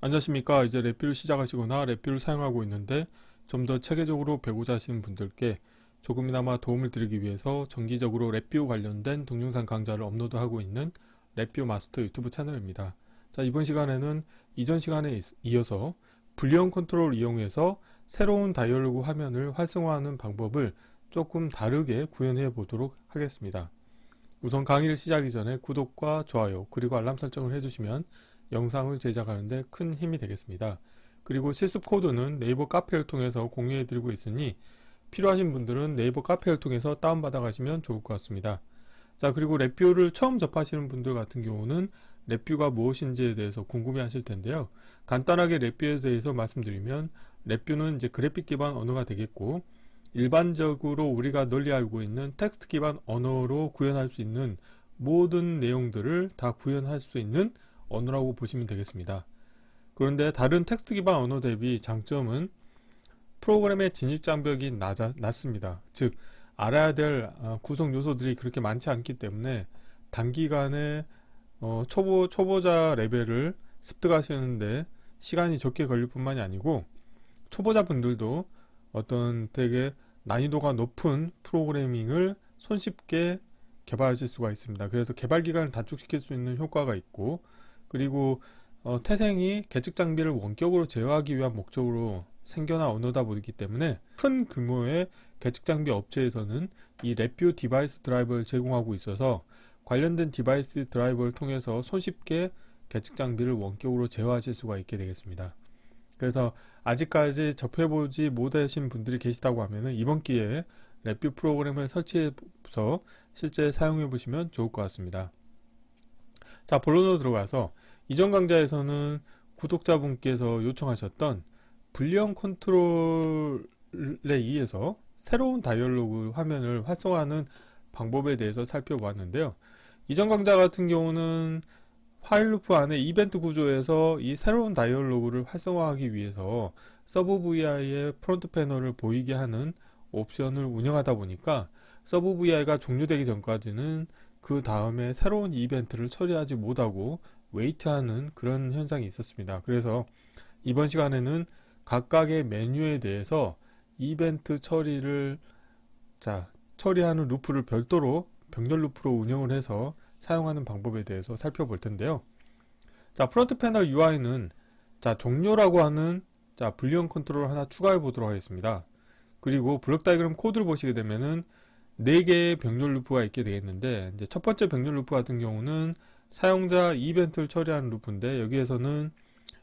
안녕하십니까. 이제 랩뷰를 시작하시거나 랩뷰를 사용하고 있는데 좀 더 체계적으로 배우자 하시는 분들께 조금이나마 도움을 드리기 위해서 정기적으로 랩뷰 관련된 동영상 강좌를 업로드하고 있는 랩뷰 마스터 유튜브 채널입니다. 자, 이번 시간에는 이전 시간에 이- 이어서 불리언 컨트롤 이용해서 새로운 다이얼로그 화면을 활성화하는 방법을 조금 다르게 구현해 보도록 하겠습니다. 우선 강의를 시작하기 전에 구독과 좋아요 그리고 알람 설정을 해주시면 영상을 제작하는데 큰 힘이 되겠습니다. 그리고 실습 코드는 네이버 카페를 통해서 공유해 드리고 있으니 필요하신 분들은 네이버 카페를 통해서 다운받아 가시면 좋을 것 같습니다. 자, 그리고 랩뷰를 처음 접하시는 분들 같은 경우는 랩뷰가 무엇인지에 대해서 궁금해 하실 텐데요. 간단하게 랩뷰에 대해서 말씀드리면 랩뷰는 이제 그래픽 기반 언어가 되겠고 일반적으로 우리가 널리 알고 있는 텍스트 기반 언어로 구현할 수 있는 모든 내용들을 다 구현할 수 있는 언어라고 보시면 되겠습니다. 그런데 다른 텍스트 기반 언어 대비 장점은 프로그램의 진입 장벽이 낮아, 낮습니다. 즉 알아야 될 어, 구성 요소들이 그렇게 많지 않기 때문에 단기간에 어, 초보 초보자 레벨을 습득하시는데 시간이 적게 걸릴 뿐만이 아니고 초보자분들도 어떤 되게 난이도가 높은 프로그래밍을 손쉽게 개발하실 수가 있습니다. 그래서 개발 기간을 단축시킬 수 있는 효과가 있고 그리고 어, 태생이 계측 장비를 원격으로 제어하기 위한 목적으로 생겨난 언어다 보기 때문에 큰 규모의 계측 장비 업체에서는 이 랩뷰 디바이스 드라이버를 제공하고 있어서 관련된 디바이스 드라이버를 통해서 손쉽게 계측 장비를 원격으로 제어하실 수가 있게 되겠습니다. 그래서 아직까지 접해보지 못하신 분들이 계시다고 하면은 이번 기회에 랩뷰 프로그램을 설치해서 실제 사용해 보시면 좋을 것 같습니다. 자, 본론으로 들어가서 이전 강좌에서는 구독자분께서 요청하셨던 불리언 컨트롤에 의해서 새로운 다이얼로그 화면을 활성화하는 방법에 대해서 살펴보았는데요. 이전 강좌 같은 경우는 파일 루프 안에 이벤트 구조에서 이 새로운 다이얼로그를 활성화하기 위해서 서브 VI의 프론트 패널을 보이게 하는 옵션을 운영하다 보니까 서브 VI가 종료되기 전까지는 그 다음에 새로운 이벤트를 처리하지 못하고 웨이트하는 그런 현상이 있었습니다. 그래서 이번 시간에는 각각의 메뉴에 대해서 이벤트 처리를 자 처리하는 루프를 별도로 병렬 루프로 운영을 해서 사용하는 방법에 대해서 살펴볼 텐데요. 자 프론트 패널 UI는 자 종료라고 하는 자 불리언 컨트롤 하나 추가해 보도록 하겠습니다. 그리고 블록 다이그램 코드를 보시게 되면은 4개의 병렬 루프가 있게 되겠는데 이제 첫 번째 병렬 루프 같은 경우는 사용자 이벤트를 처리하는 루프인데 여기에서는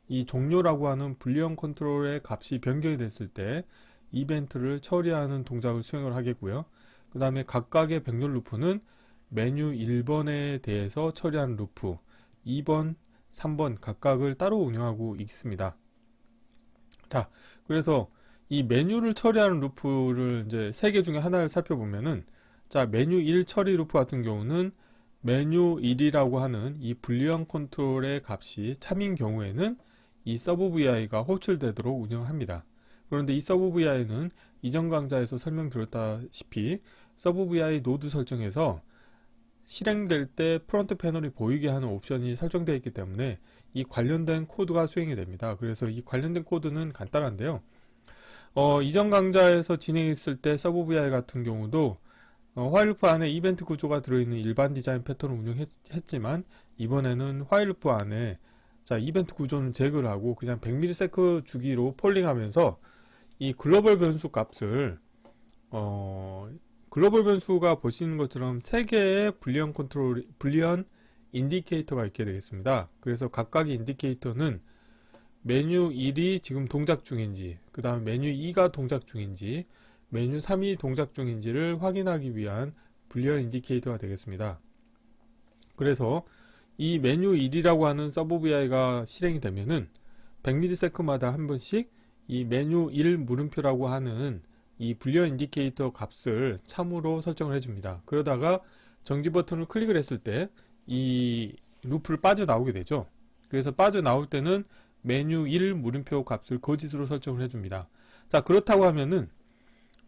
이 종료라고 하는 불리언 컨트롤의 값이 변경이 됐을 때 이벤트를 처리하는 동작을 수행을 하겠고요. 그 다음에 각각의 병렬 루프는 메뉴 1번에 대해서 처리하는 루프 2번, 3번 각각을 따로 운영하고 있습니다. 자, 그래서 이 메뉴를 처리하는 루프를 이제 세 개 중에 하나를 살펴보면은 자, 메뉴 1 처리 루프 같은 경우는 메뉴 1이라고 하는 이 불리언 컨트롤의 값이 참인 경우에는 이 서브 VI가 호출되도록 운영합니다. 그런데 이 서브 VI는 이전 강좌에서 설명드렸다시피 서브 VI 노드 설정에서 실행될 때 프론트 패널이 보이게 하는 옵션이 설정되어 있기 때문에 이 관련된 코드가 수행이 됩니다. 그래서 이 관련된 코드는 간단한데요. 어, 이전 강좌에서 진행했을 때 서브 VI 같은 경우도 어, 화일루프 안에 이벤트 구조가 들어있는 일반 디자인 패턴을 운영했지만 이번에는 화일루프 안에 자 이벤트 구조는 제거를 하고 그냥 100ms 주기로 폴링하면서 이 글로벌 변수 값을 어, 글로벌 변수가 보시는 것처럼 세 개의 불리언 컨트롤 불리언 인디케이터가 있게 되겠습니다. 그래서 각각의 인디케이터는 메뉴 1이 지금 동작 중인지, 그 다음 메뉴 2가 동작 중인지, 메뉴 3이 동작 중인지를 확인하기 위한 불리언 인디케이터가 되겠습니다. 그래서 이 메뉴 1이라고 하는 서브 VI가 실행이 되면은 100ms마다 한 번씩 이 메뉴 1 물음표라고 하는 이 불리언 인디케이터 값을 참으로 설정을 해줍니다. 그러다가 정지 버튼을 클릭을 했을 때 이 루프를 빠져나오게 되죠. 그래서 빠져나올 때는 메뉴 1 물음표 값을 거짓으로 설정을 해줍니다. 자, 그렇다고 하면은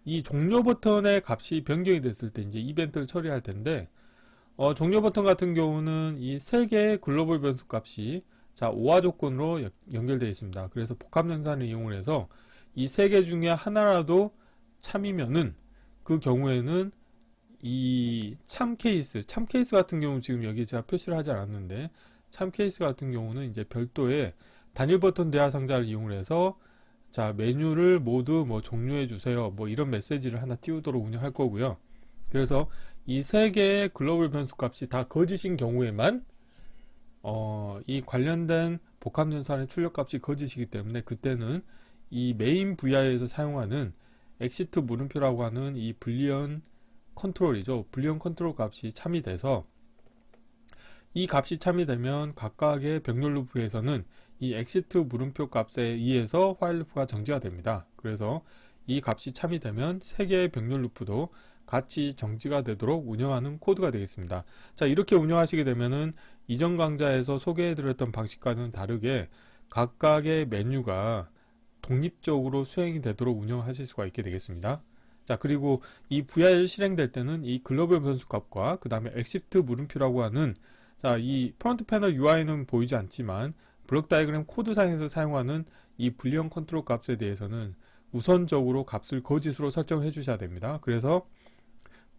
이 종료 버튼의 값이 변경이 됐을 때 이제 이벤트를 처리할 텐데, 어, 종료 버튼 같은 경우는 이 세 개의 글로벌 변수 값이 자, 오화 조건으로 여- 연결되어 있습니다. 그래서 복합 연산을 이용을 해서 이 세 개 중에 하나라도 참이면은 그 경우에는 이 참 케이스, 참 케이스 같은 경우 지금 여기 제가 표시를 하지 않았는데 참 케이스 같은 경우는 이제 별도의 단일 버튼 대화 상자를 이용을 해서 자, 메뉴를 모두 뭐 종료해 주세요. 뭐 이런 메시지를 하나 띄우도록 운영할 거고요. 그래서 이 세 개의 글로벌 변수 값이 다 거짓인 경우에만 어, 이 관련된 복합 연산의 출력 값이 거짓이기 때문에 그때는 이 메인 VI에서 사용하는 엑시트 물음표라고 하는 이 불리언 컨트롤이죠. 불리언 컨트롤 값이 참이 돼서 이 값이 참이 되면 각각의 병렬 루프에서는 이 엑시트 물음표 값에 의해서 화일 루프가 정지가 됩니다. 그래서 이 값이 참이 되면 세 개의 병렬 루프도 같이 정지가 되도록 운영하는 코드가 되겠습니다. 자, 이렇게 운영하시게 되면은 이전 강좌에서 소개해드렸던 방식과는 다르게 각각의 메뉴가 독립적으로 수행이 되도록 운영하실 수가 있게 되겠습니다. 자, 그리고 이 VI를 실행될 때는 이 글로벌 변수 값과 그 다음에 엑시트 물음표라고 하는 자, 이 프론트 패널 UI는 보이지 않지만 블록 다이그램 코드상에서 사용하는 이 불리언 컨트롤 값에 대해서는 우선적으로 값을 거짓으로 설정을 해주셔야 됩니다. 그래서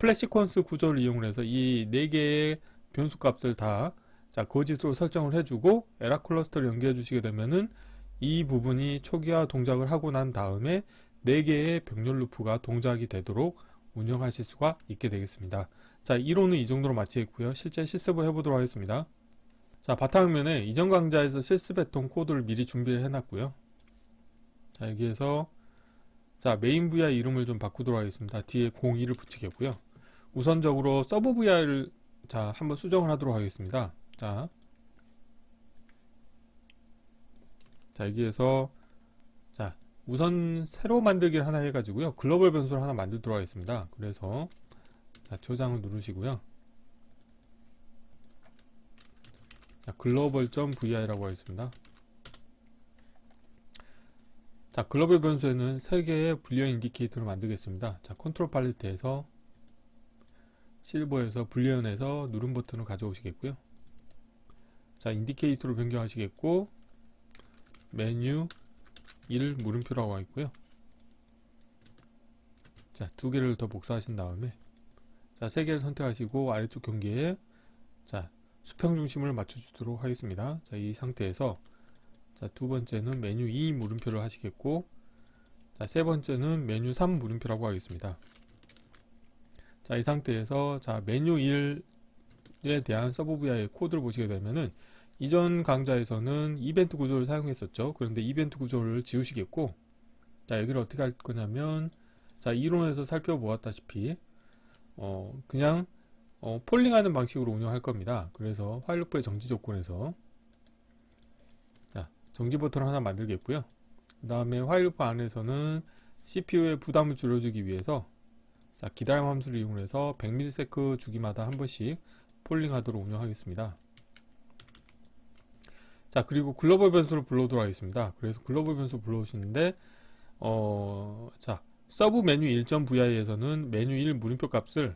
플래시퀀스 구조를 이용을 해서 이네 개의 변수 값을 다 자, 거짓으로 설정을 해주고 에라 클러스터를 연결해 주시게 되면은 이 부분이 초기화 동작을 하고 난 다음에 4개의 병렬 루프가 동작이 되도록 운영하실 수가 있게 되겠습니다. 자, 이론은 이 정도로 마치겠고요. 실제 실습을 해보도록 하겠습니다. 자, 바탕화면에 이전 강좌에서 실습 했던 코드를 미리 준비를 해놨고요. 자, 여기에서 자, 메인 VI 이름을 좀 바꾸도록 하겠습니다. 뒤에 02를 붙이겠고요. 우선적으로 서브 VI를 자, 한번 수정을 하도록 하겠습니다. 자, 자 여기에서 자 우선 새로 만들기를 하나 해가지고요 글로벌 변수를 하나 만들도록 하겠습니다 그래서 자 저장을 누르시고요 자 글로벌.vi라고 하겠습니다. 자 글로벌 변수에는 3개의 불리언 인디케이터를 만들겠습니다. 자 컨트롤 팔레트에서 실버에서 불리언에서 누른 버튼을 가져오시겠고요. 자 인디케이터로 변경하시겠고 메뉴 1 물음표라고 하어 있고요. 자, 두 개를 더 복사하신 다음에 자, 세 개를 선택하시고 아래쪽 경계에 자, 수평 중심을 맞춰 주도록 하겠습니다. 자, 이 상태에서 자, 두 번째는 메뉴 2 물음표를 하시겠고 자, 세 번째는 메뉴 3 물음표라고 하겠습니다. 자, 이 상태에서 자, 메뉴 1에 대한 서브 VI 코드를 보시게 되면은 이전 강좌에서는 이벤트 구조를 사용했었죠. 그런데 이벤트 구조를 지우시겠고, 자, 여기를 어떻게 할 거냐면, 자, 이론에서 살펴보았다시피, 어, 그냥, 어, 폴링하는 방식으로 운영할 겁니다. 그래서 화일 루프의 정지 조건에서, 자, 정지 버튼을 하나 만들겠고요. 그 다음에 화일 루프 안에서는 CPU의 부담을 줄여주기 위해서, 자, 기다림 함수를 이용해서 100ms 주기마다 한 번씩 폴링하도록 운영하겠습니다. 자 그리고 글로벌 변수를 불러오도록 하겠습니다 그래서 글로벌 변수 불러오시는데 어 자 서브 메뉴 1.vi에서는 메뉴 1 물음표 값을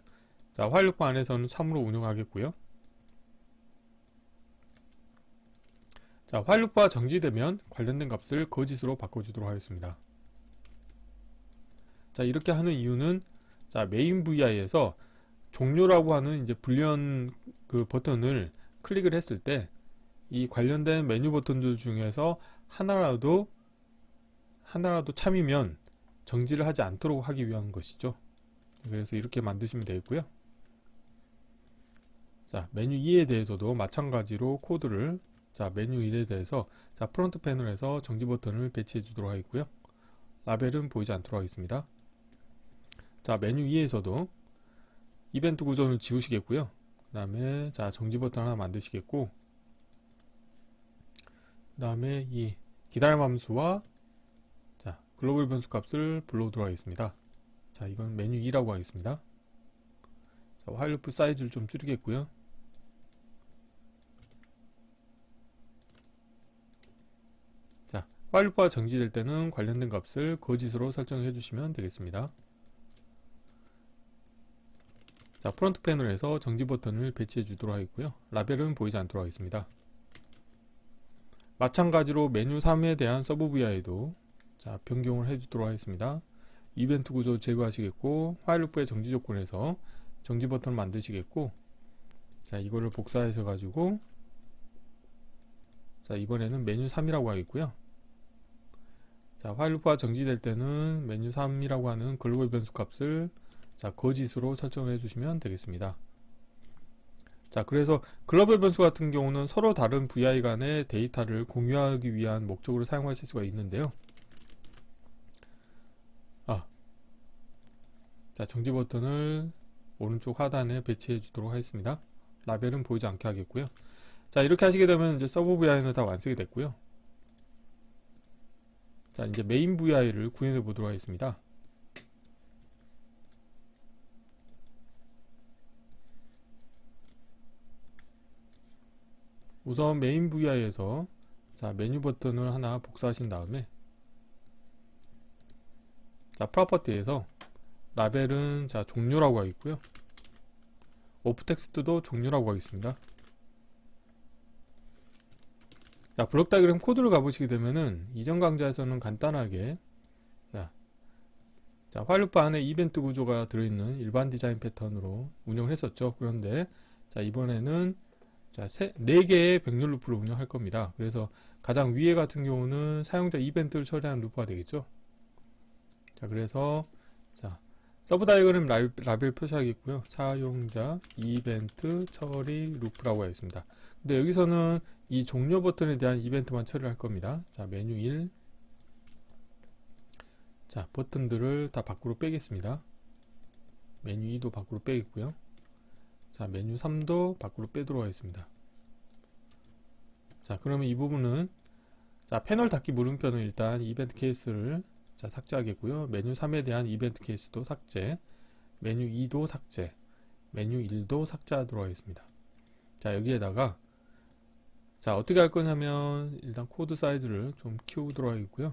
자 화일 루프 안에서는 3으로 운영하겠고요 자 화일 루프가 정지되면 관련된 값을 거짓으로 바꿔주도록 하겠습니다 자 이렇게 하는 이유는 자 메인 vi에서 종료라고 하는 이제 불리언 그 버튼을 클릭을 했을 때 이 관련된 메뉴 버튼들 중에서 하나라도 하나라도 참이면 정지를 하지 않도록 하기 위한 것이죠. 그래서 이렇게 만드시면 되겠고요. 자, 메뉴 2에 대해서도 마찬가지로 코드를 자, 메뉴 1에 대해서 자, 프론트 패널에서 정지 버튼을 배치해 주도록 하겠고요. 라벨은 보이지 않도록 하겠습니다. 자, 메뉴 2에서도 이벤트 구조를 지우시겠고요. 그 다음에 자, 정지 버튼 하나 만드시겠고 그 다음에 이 기다림 함수와 자 글로벌 변수 값을 불러오도록 하겠습니다. 자 이건 메뉴 2라고 하겠습니다. 자, 화일루프 사이즈를 좀 줄이겠고요. 자 화일루프가 정지될 때는 관련된 값을 거짓으로 설정해 주시면 되겠습니다. 자 프론트 패널에서 정지 버튼을 배치해 주도록 하겠고요. 라벨은 보이지 않도록 하겠습니다. 마찬가지로 메뉴 3에 대한 서브 VI도 자, 변경을 해 주도록 하겠습니다. 이벤트 구조 제거하시겠고 화일 루프의 정지 조건에서 정지 버튼을 만드시겠고 자 이거를 복사하셔 가지고 자 이번에는 메뉴 3이라고 하겠고요 자 화일 루프가 정지될 때는 메뉴 3이라고 하는 글로벌 변수 값을 자 거짓으로 설정을 해주시면 되겠습니다. 자 그래서 글로벌 변수 같은 경우는 서로 다른 VI 간의 데이터를 공유하기 위한 목적으로 사용하실 수가 있는데요. 아, 자 정지 버튼을 오른쪽 하단에 배치해 주도록 하겠습니다. 라벨은 보이지 않게 하겠고요. 자 이렇게 하시게 되면 이제 서브 VI는 다 완성이 됐고요 자 이제 메인 VI를 구현해 보도록 하겠습니다. 우선 메인 VI에서 자 메뉴 버튼을 하나 복사하신 다음에 자 프로퍼티에서 라벨은 자 종료라고 하겠고요. 오프 텍스트도 종료라고 하겠습니다 자 블록 다이그램 코드를 가보시게 되면은 이전 강좌에서는 간단하게 자, 자 화일루프 안에 이벤트 구조가 들어있는 일반 디자인 패턴으로 운영을 했었죠 그런데 자 이번에는 자, 세, 4개의 백렬 루프를 운영할 겁니다. 그래서 가장 위에 같은 경우는 사용자 이벤트를 처리하는 루프가 되겠죠. 자, 그래서 자, 서브 다이그램 라벨, 라벨 표시하겠고요. 사용자 이벤트 처리 루프라고 하겠습니다. 근데 여기서는 이 종료 버튼에 대한 이벤트만 처리할 를 겁니다. 자, 메뉴 1. 자, 버튼들을 다 밖으로 빼겠습니다. 메뉴 2도 밖으로 빼겠고요. 자 메뉴 3도 밖으로 빼도록 하겠습니다 자 그러면 이 부분은 자 패널 닫기 물음표는 일단 이벤트 케이스를 자 삭제하겠고요 메뉴 3에 대한 이벤트 케이스도 삭제 메뉴 2도 삭제 메뉴 1도 삭제하도록 하겠습니다 자 여기에다가 자 어떻게 할 거냐면 일단 코드 사이즈를 좀 키우도록 하겠고요.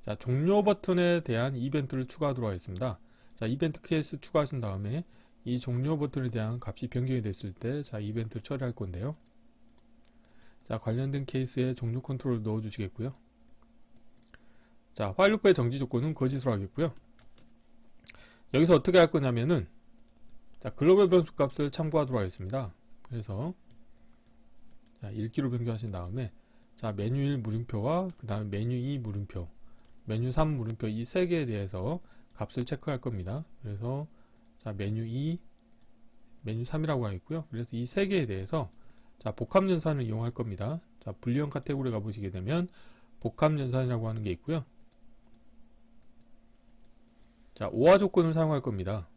자 종료 버튼에 대한 이벤트를 추가하도록 하겠습니다. 자 이벤트 케이스 추가하신 다음에 이 종료 버튼에 대한 값이 변경이 됐을 때 자 이벤트 처리할 건데요. 자 관련된 케이스에 종료 컨트롤 넣어 주시겠고요. 자 화일 루프의 정지 조건은 거짓으로 하겠고요. 여기서 어떻게 할 거냐면은 자 글로벌 변수 값을 참고하도록 하겠습니다 그래서 자 읽기로 변경하신 다음에 자 메뉴 1 물음표와 그 다음에 메뉴 2 물음표 메뉴 3 물음표 이 세 개에 대해서 값을 체크할 겁니다. 그래서 자 메뉴 2, 메뉴 3이라고 하겠고요. 그래서 이 세 개에 대해서 자 복합 연산을 이용할 겁니다. 자 분리형 카테고리 가 보시게 되면 복합 연산이라고 하는 게 있고요. 자 오화 조건을 사용할 겁니다.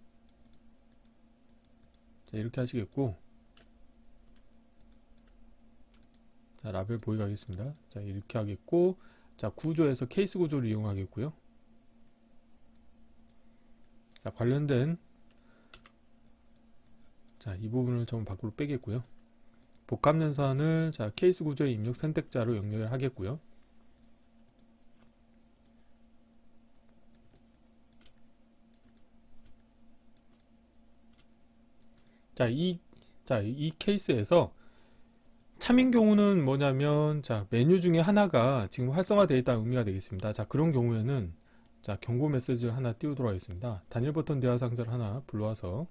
자 이렇게 하시겠고 자 라벨 보이게 하겠습니다. 자 이렇게 하겠고 자 구조에서 케이스 구조를 이용하겠고요. 자, 관련된 자, 이 부분을 좀 밖으로 빼겠고요. 복합연산을 자, 케이스 구조의 입력 선택자로 연결을 하겠고요. 자, 이, 자, 이 케이스에서 참인 경우는 뭐냐면, 자, 메뉴 중에 하나가 지금 활성화되어 있다는 의미가 되겠습니다. 자, 그런 경우에는 자 경고 메시지를 하나 띄우도록 하겠습니다. 단일 버튼 대화 상자를 하나 불러와서.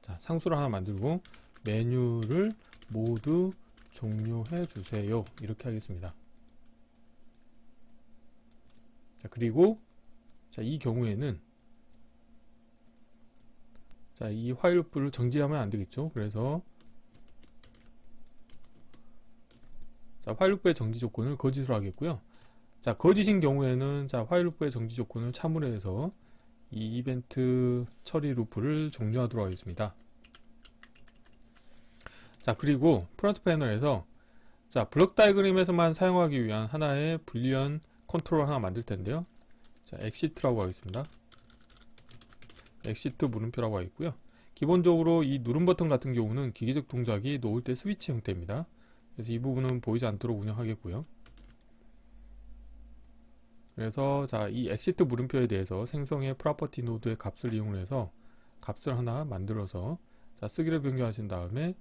자 상수를 하나 만들고 메뉴를 모두 종료해 주세요. 이렇게 하겠습니다. 자 그리고 자 이 경우에는 자이 화일 루프를 정지하면 안 되겠죠 그래서 자, 화일루프의 정지 조건을 거짓으로 하겠고요. 자, 거짓인 경우에는 자, 화일루프의 정지 조건을 참으로 해서 이 이벤트 처리 루프를 종료하도록 하겠습니다. 자, 그리고 프론트 패널에서 자, 블럭 다이그램에서만 사용하기 위한 하나의 불리한 컨트롤 하나 만들 텐데요. 자, 엑시트라고 하겠습니다. 엑시트 물음표라고 하겠고요. 기본적으로 이 누름 버튼 같은 경우는 기계적 동작이 놓을 때 스위치 형태입니다. 그래서 이 부분은 보이지 않도록 운영하겠고요. 그래서 자, 이 엑시트 물음표에 대해서 생성의 프로퍼티 노드의 값을 이용해서 값을 하나 만들어서 자, 쓰기를 변경하신 다음에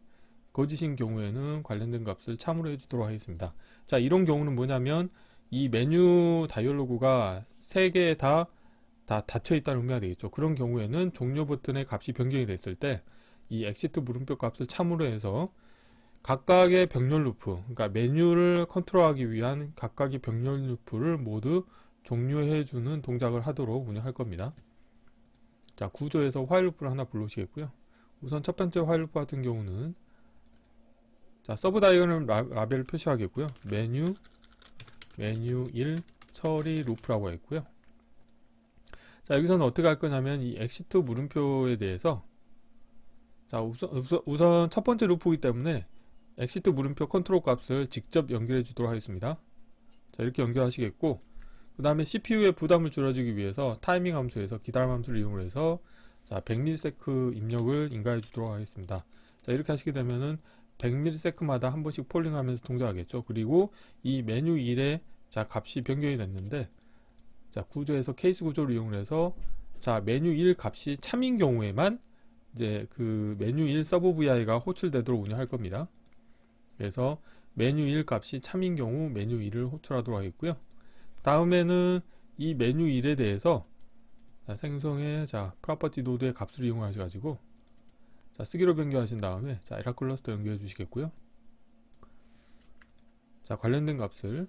거짓인 경우에는 관련된 값을 참으로 해주도록 하겠습니다. 자, 이런 경우는 뭐냐면 이 메뉴 다이얼로그가 세 개 다 다 닫혀 있다는 의미가 되겠죠. 그런 경우에는 종료 버튼의 값이 변경이 됐을 때 이 엑시트 물음표 값을 참으로 해서 각각의 병렬 루프, 그러니까 메뉴를 컨트롤하기 위한 각각의 병렬 루프를 모두 종료해주는 동작을 하도록 운영할 겁니다. 자, 구조에서 화일 루프를 하나 불러오시겠고요. 우선 첫 번째 화일 루프 같은 경우는 자, 서브 라- 라벨을 표시하겠고요. 메뉴, 메뉴 1, 처리 루프라고 했고요. 자, 여기서는 어떻게 할 거냐면 이 엑시트 물음표에 대해서 자, 우선, 우선, 우선 첫 번째 루프이기 때문에 엑시트 물음표 컨트롤 값을 직접 연결해 주도록 하겠습니다. 자, 이렇게 연결하시겠고, 그 다음에 CPU의 부담을 줄여주기 위해서 타이밍 함수에서 기다림 함수를 이용해서 자, 100ms 입력을 인가해 주도록 하겠습니다. 자, 이렇게 하시게 되면은 100ms마다 한 번씩 폴링하면서 동작하겠죠. 그리고 이 메뉴 1의 자, 값이 변경이 됐는데, 자, 구조에서 케이스 구조를 이용해서 자, 메뉴 1 값이 참인 경우에만 이제 그 메뉴 1 서브 VI가 호출되도록 운영할 겁니다. 그래서 메뉴 1 값이 참인 경우 메뉴 1을 호출하도록 하겠고요. 다음에는 이 메뉴 1에 대해서 자, 생성의 자, 프로퍼티 노드의 값을 이용하셔 가지고 자, 쓰기로 변경하신 다음에 자, 에라 클러스터 연결해 주시겠고요. 자, 관련된 값을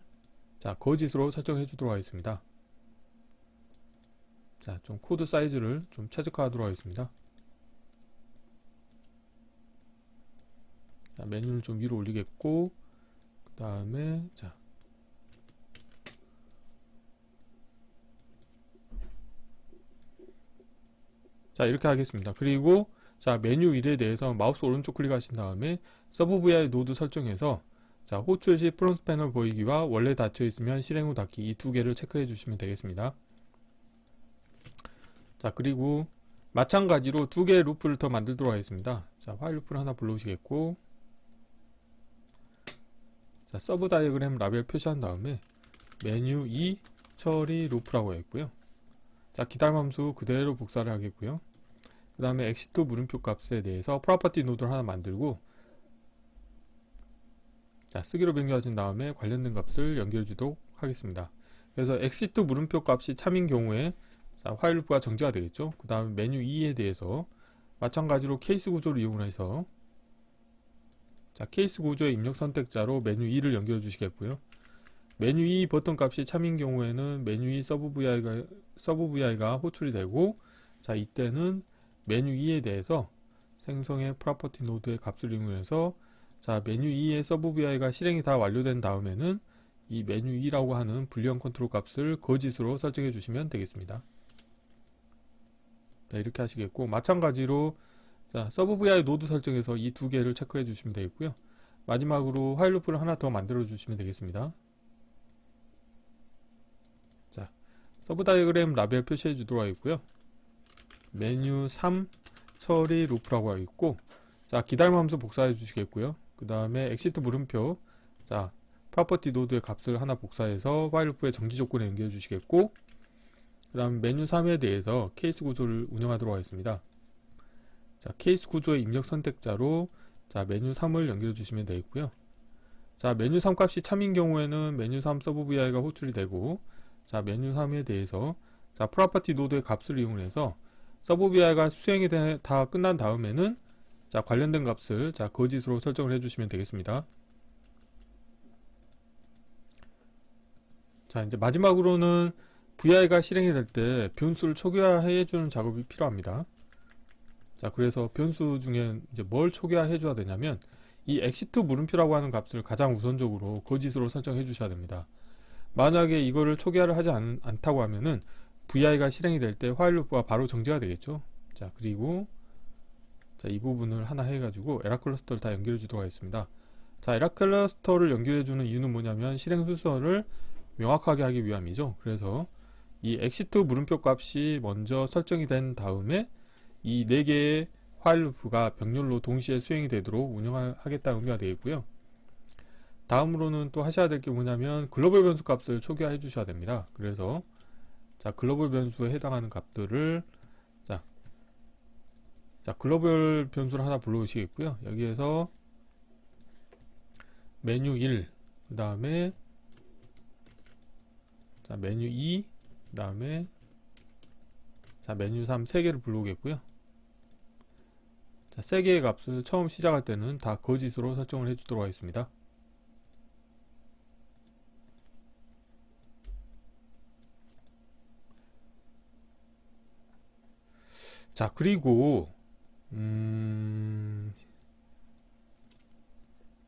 자, 거짓으로 설정해 주도록 하겠습니다. 자, 좀 코드 사이즈를 좀 최적화하도록 하겠습니다. 자, 메뉴를 좀 위로 올리겠고 그 다음에 자 자, 이렇게 하겠습니다. 그리고 자, 메뉴 1에 대해서 마우스 오른쪽 클릭하신 다음에 서브 VI 노드 설정해서 자, 호출 시 프론트 패널 보이기와 원래 닫혀 있으면 실행 후 닫기 이 두 개를 체크해 주시면 되겠습니다. 자, 그리고 마찬가지로 두 개의 루프를 더 만들도록 하겠습니다. 자, 화일 루프를 하나 불러오시겠고 자, 서브 다이어그램 라벨 표시한 다음에 메뉴 2 처리 루프라고 했고요. 자, 기다림 함수 그대로 복사를 하겠고요. 그 다음에 엑시트 물음표 값에 대해서 프로퍼티 노드를 하나 만들고 자, 쓰기로 변경하신 다음에 관련된 값을 연결해 주도록 하겠습니다. 그래서 엑시트 물음표 값이 참인 경우에 자, 화일 루프가 정지가 되겠죠. 그 다음에 메뉴 2에 대해서 마찬가지로 케이스 구조를 이용해서 자, 케이스 구조의 입력 선택자로 메뉴 2를 연결해 주시겠고요. 메뉴 2 버튼 값이 참인 경우에는 메뉴 2 서브 VI가 서브 VI가 호출이 되고 자, 이때는 메뉴 2에 대해서 생성의 프로퍼티 노드의 값을 이용해서 자, 메뉴 2의 서브 VI가 실행이 다 완료된 다음에는 이 메뉴 2라고 하는 불리한 컨트롤 값을 거짓으로 설정해 주시면 되겠습니다. 자, 이렇게 하시겠고 마찬가지로 자, 서브 VI 노드 설정에서 이 두 개를 체크해 주시면 되겠고요. 마지막으로 화일 루프를 하나 더 만들어 주시면 되겠습니다. 자, 서브 다이어그램 라벨 표시해 주도록 하겠고요. 메뉴 3 처리 루프라고 하고 있고 자, 기다림 함수 복사해 주시겠고요. 그 다음에 엑시트 물음표 자, 프로퍼티 노드의 값을 하나 복사해서 화일 루프의 정지 조건에 연결해 주시겠고 그 다음 메뉴 3에 대해서 케이스 구조를 운영하도록 하겠습니다. 자, 케이스 구조의 입력 선택자로 자, 메뉴 3을 연결해 주시면 되겠고요. 자, 메뉴 3 값이 참인 경우에는 메뉴 3 서브 VI가 호출이 되고 자, 메뉴 3에 대해서 자, 프로퍼티 노드의 값을 이용해서 서브 VI가 수행이 되- 다 끝난 다음에는 자, 관련된 값을 자, 거짓으로 설정을 해 주시면 되겠습니다. 자, 이제 마지막으로는 VI가 실행이 될 때 변수를 초기화해 주는 작업이 필요합니다. 자, 그래서 변수 중에 이제 뭘 초기화해 줘야 되냐면 이 엑시트 물음표라고 하는 값을 가장 우선적으로 거짓으로 설정해 주셔야 됩니다. 만약에 이거를 초기화를 하지 않, 않다고 하면은 VI가 실행이 될때 화일 루프가 바로 정지가 되겠죠. 자, 그리고 자, 이 부분을 하나 해 가지고 에라 클러스터를 다 연결해 주도록 하겠습니다. 자, 에라 클러스터를 연결해 주는 이유는 뭐냐면 실행 순서를 명확하게 하기 위함이죠. 그래서 이 엑시트 물음표 값이 먼저 설정이 된 다음에 이 네 개의 화일 루프가 병렬로 동시에 수행이 되도록 운영하겠다는 의미가 되겠고요. 다음으로는 또 하셔야 될 게 뭐냐면 글로벌 변수 값을 초기화해 주셔야 됩니다. 그래서 자 글로벌 변수에 해당하는 값들을 자, 자 글로벌 변수를 하나 불러오시겠고요. 여기에서 메뉴 1, 그 다음에 자 메뉴 2, 그 다음에 자 메뉴 3세 개를 불러오겠고요. 자, 세 개의 값을 처음 시작할 때는 다 거짓으로 설정을 해주도록 하겠습니다. 자, 그리고 음,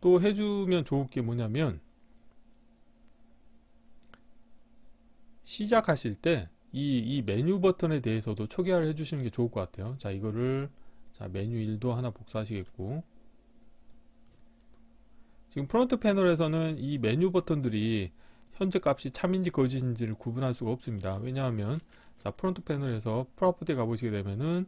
또 해주면 좋을 게 뭐냐면 시작하실 때 이, 이 메뉴 버튼에 대해서도 초기화를 해주시는 게 좋을 것 같아요. 자, 이거를 자, 메뉴 1도 하나 복사하시겠고 지금 프론트 패널에서는 이 메뉴 버튼들이 현재 값이 참인지 거짓인지를 구분할 수가 없습니다. 왜냐하면 자, 프론트 패널에서 프로퍼티 가보시게 되면은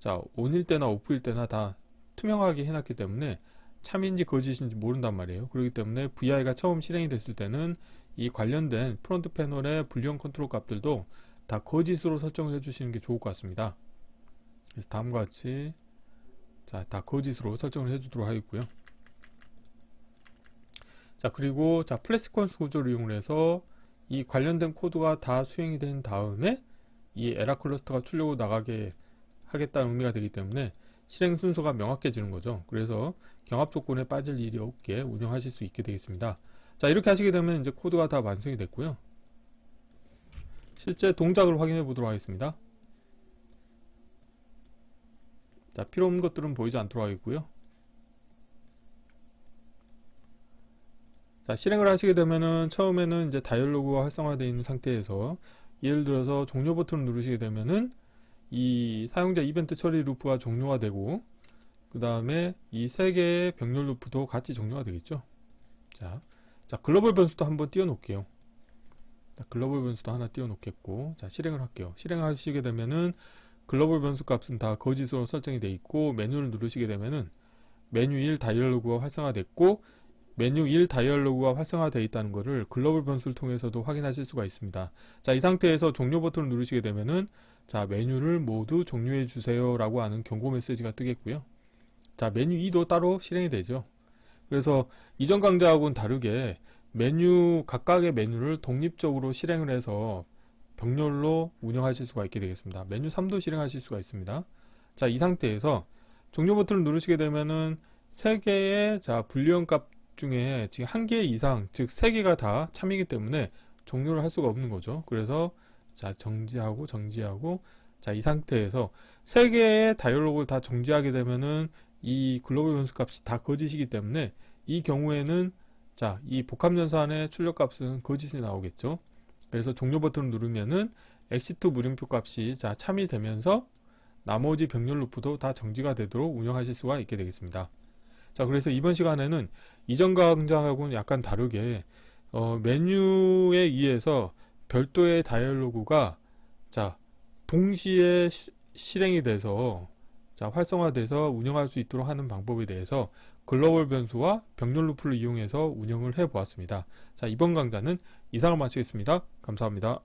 자, 온일 때나 오프일 때나 다 투명하게 해놨기 때문에 참인지 거짓인지 모른단 말이에요. 그렇기 때문에 VI가 처음 실행이 됐을 때는 이 관련된 프론트 패널의 불리언 컨트롤 값들도 다 거짓으로 설정을 해주시는 게 좋을 것 같습니다. 그래서 다음과 같이 자, 다 거짓으로 설정을 해주도록 하겠고요. 자, 그리고 자, 플래시퀀스 구조를 이용해서 이 관련된 코드가 다 수행이 된 다음에 이 에라 클러스터가 출력으로 나가게 하겠다는 의미가 되기 때문에 실행 순서가 명확해지는 거죠. 그래서 경합 조건에 빠질 일이 없게 운영하실 수 있게 되겠습니다. 자, 이렇게 하시게 되면 이제 코드가 다 완성이 됐고요. 실제 동작을 확인해 보도록 하겠습니다. 자, 필요 없는 것들은 보이지 않도록 하겠고요. 자, 실행을 하시게 되면은 처음에는 이제 다이얼로그가 활성화되어 있는 상태에서 예를 들어서 종료 버튼을 누르시게 되면은 이 사용자 이벤트 처리 루프가 종료가 되고 그 다음에 이 세 개의 병렬 루프도 같이 종료가 되겠죠. 자, 자 글로벌 변수도 한번 띄워 놓을게요. 자, 글로벌 변수도 하나 띄워 놓겠고 자 실행을 할게요. 실행하시게 되면은 글로벌 변수 값은 다 거짓으로 설정이 되어 있고 메뉴를 누르시게 되면은 메뉴 1 다이얼로그가 활성화됐고 메뉴 1 다이얼로그가 활성화되어 있다는 것을 글로벌 변수를 통해서도 확인하실 수가 있습니다. 자, 이 상태에서 종료 버튼을 누르시게 되면은 자, 메뉴를 모두 종료해 주세요 라고 하는 경고 메시지가 뜨겠고요. 자, 메뉴 2도 따로 실행이 되죠. 그래서 이전 강좌하고는 다르게 메뉴 각각의 메뉴를 독립적으로 실행을 해서 병렬로 운영하실 수가 있게 되겠습니다. 메뉴 3도 실행하실 수가 있습니다. 자, 이 상태에서 종료 버튼을 누르시게 되면은 세 개의 자, 불리언 값 중에 지금 한 개 이상, 즉 세 개가 다 참이기 때문에 종료를 할 수가 없는 거죠. 그래서 자, 정지하고 정지하고 자, 이 상태에서 세 개의 다이얼로그를 다 정지하게 되면은 이 글로벌 변수 값이 다 거짓이기 때문에 이 경우에는 자, 이 복합 연산의 출력 값은 거짓이 나오겠죠. 그래서 종료 버튼을 누르면은 엑시트 물음표 값이 자, 참이 되면서 나머지 병렬 루프도 다 정지가 되도록 운영하실 수가 있게 되겠습니다. 자, 그래서 이번 시간에는 이전 강좌하고는 약간 다르게 어, 메뉴에 의해서 별도의 다이얼로그가 자, 동시에 시, 실행이 돼서 자, 활성화돼서 운영할 수 있도록 하는 방법에 대해서 글로벌 변수와 병렬 루프를 이용해서 운영을 해 보았습니다. 자, 이번 강좌는 이상을 마치겠습니다. 감사합니다.